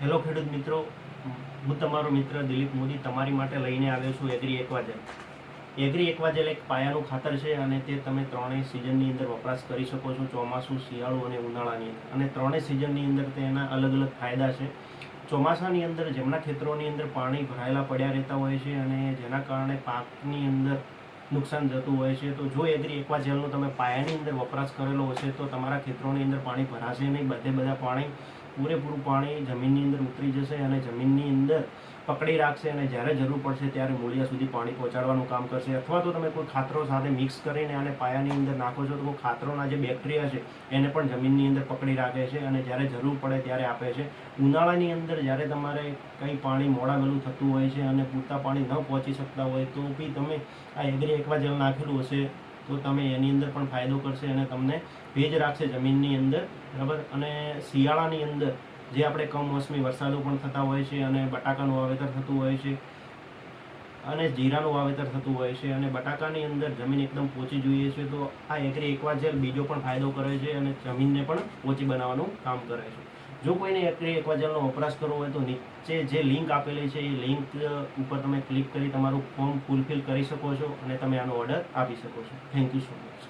Hello ખેડૂત મિત્રો, હું તમારો મિત્ર દિલીપ મોદી તમારી માટે લઈને આવ્યો છું એગ્રી એકવાજેલ. એગ્રી એકવાજેલ એક પાયાનું ખાતર છે અને તે તમે ત્રણેય સિઝનની અંદર વપરાશ કરી શકો છો, ચોમાસું, શિયાળું અને ઉનાળાની અંદર. અને ત્રણેય સિઝનની અંદર તેના અલગ અલગ ફાયદા છે. ચોમાસાની અંદર જેમના ખેતરોની અંદર પાણી ભરાયેલા પડ્યા રહેતા હોય છે અને જેના કારણે પાકની અંદર નુકસાન જતું હોય છે, તો જો એગ્રી એકવા જેલનો તમે પાયાની અંદર વપરાશ કરેલો હશે, તો તમારા ખેતરોની અંદર પાણી ભરાશે નહીં. બધે બધા પાણી પૂરેપૂરું પાણી જમીનની અંદર ઉતરી જશે અને જમીનની અંદર પકડી રાખશે અને જ્યારે જરૂર પડશે ત્યારે મૂળિયા સુધી પાણી પહોંચાડવાનું કામ કરશે. અથવા તો તમે કોઈ ખાતરો સાથે મિક્સ કરીને આને પાયાની અંદર નાખો છો તો ખાતરોના જે બેક્ટેરિયા છે, એને પણ જમીનની અંદર પકડી રાખે છે અને જ્યારે જરૂર પડે ત્યારે આપે છે. ઉનાળાની અંદર જ્યારે તમારે કંઈ પાણી મોડાવેલું થતું હોય છે અને પૂરતા પાણી ન પહોંચી શકતા હોય તો બી તમે આ એગ્રી એકવા જેલ નાખેલું હશે. તો તમે એની અંદર પણ ફાયદો કરશે અને તમને ભેજ રાખશે જમીનની અંદર, બરાબર? અને શિયાળાની અંદર જે આપણે કમોસમી વરસાદો પણ થતા હોય છે અને બટાકાનું વાવેતર થતું હોય છે અને જીરાનું વાવેતર થતું હોય છે અને બટાકાની અંદર જમીન એકદમ પોચી જોઈએ છે, તો આ એગ્રી એકવાર જેલ બીજો પણ ફાયદો કરે છે અને જમીનને પણ પોચી બનાવવાનું કામ કરે છે. જો કોઈને એગ્રી વજનનો વપરાશ કરવો હોય તો નીચે જે લિંક આપેલી છે, એ લિંક ઉપર તમે ક્લિક કરી તમારું ફોર્મ ફૂલફિલ કરી શકો છો અને તમે આનો ઓર્ડર આપી શકો છો. Thank you so much